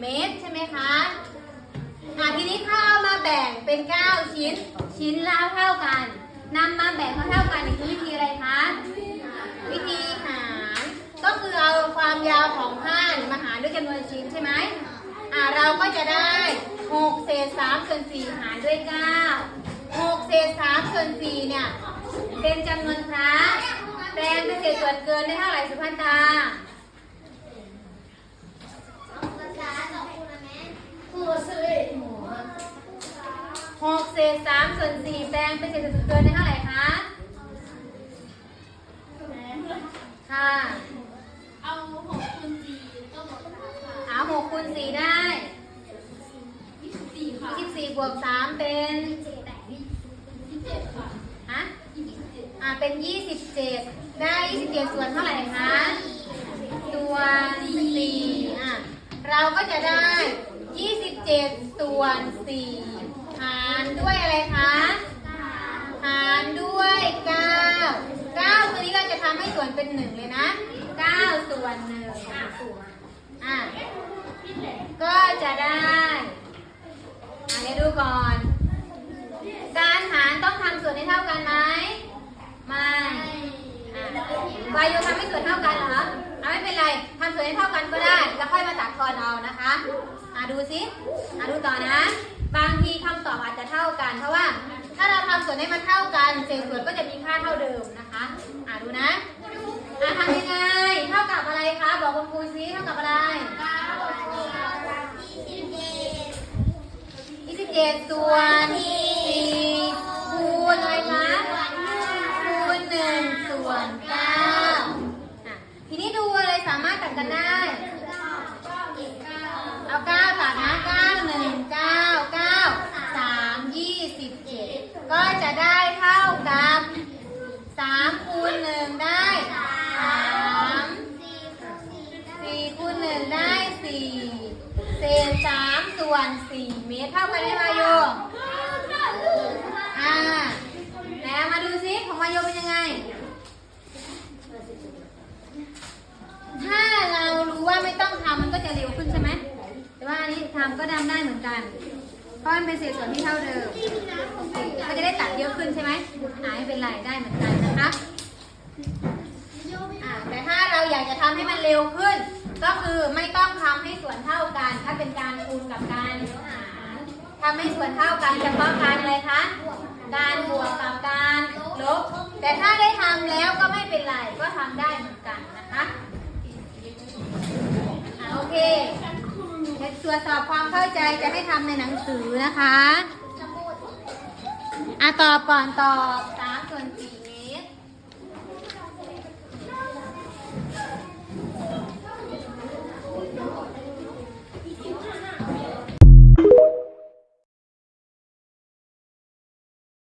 เมตรใช่ไหมคะอะทีนี้ถ้าเอามาแบ่งเป็น 9 ชิ้น ชิ้นละเท่ากันนำมาแบ่งเท่าเท่ากันนี่คือวิธีอะไรคะวิธีหารก็คือเอาความยาวของผ้านมาหารด้วยจำนวนชิ้นใช่ไหมอะเราก็จะได้6เศษ3ส่วน4หารด้วย9 6เศษ3ส่วน4เนี่ยเป็นจำนวนครั้งแปลงเป็นเศษส่วนเกินได้เท่าไหร่สุภันตา หกเศษ สามส่วนสี่แปลงเป็นเศษส่วนเกินได้เท่าไหร่คะค่ะเอาหกคูณสี่ก็หมดแล้วค่ะเอาหกคูณสี่ได้ยี่สิบสี่ค่ะยี่สิบสี่บวกสามเป็นยี่สิบเจ็ดค่ะฮะยี่สิบเจ็ดอ่าเป็นยี่สิบเจ็ดได้ยี่สิบเจ็ดส่วนเท่าไหร่คะส่วนสี่อะเราก็จะได้ยี่สิบเจ็ดส่วนสี่หารด้วยอะไรคะหารด้วยเก้าเก้าตัวนี้เราจะทำให้ส่วนเป็นหนึ่งเลยนะเก้าส่วนหนึ่งอะก็จะได้อะเดี๋ยวดูก่อน การหารต้องทำส่วนให้เท่ากันไหมไม่วายโยทำให้ส่วนเท่ากันเหรอเอาไม่เป็นไรทำส่วนให้เท่ากันก็ได้ แล้วค่อยมาตัดทอนเอานะคะ อะดูสิอะดูต่อนะ บางทีคำตอบอาจจะเท่ากัน เพราะว่า ถ้าเราทำส่วนให้มันเท่ากันเศษส่วนก็จะมีค่าเท่าเดิมนะคะอะดูนะอะทำยังไงเท่ากับอะไรคะบอกคุณครูซิเท่ากับอะไร27ส่วน4คูณอะไรคะคูณ1ส่วน9อะทีนี้ดูอะไรสามารถตัดกันได้ เอา 9 ตัดนะ 9 1 9 9 3 27 ก็จะได้เท่ากับ 3 คูณ 1 ได้ 3 4 คูณ 1 4เศษ3ส่วน4เมตรเท่ากันไหมวายโยอ่าแล้วมาดูซิของวายโยเป็นยังไง ถ้าเรารู้ว่าไม่ต้องทำมันก็จะเร็วขึ้นใช่ไหม แต่ว่าอันนี้ทำก็ทำได้เหมือนกัน เพราะมันเป็นเศษส่วนที่เท่าเดิมโอเคก็จะได้ตัดเยอะขึ้นใช่ไหมอ่าไม่เป็นไรได้เหมือนกันนะคะแต่ถ้าเราอยากจะทำให้มันเร็วขึ้น ก็คือไม่ต้องทำให้ส่วนเท่ากัน ถ้าเป็นการคูณกับการหารทำให้ส่วนเท่ากันเฉพาะการอะไรคะ การบวกกับการลบ แต่ถ้าได้ทำแล้วก็ไม่เป็นไร ก็ทำได้เหมือนกันนะคะโอเคตรวจสอบความเข้าใจจะให้ทำในหนังสือนะคะอะตอบก่อนตอบสามส่วนสี่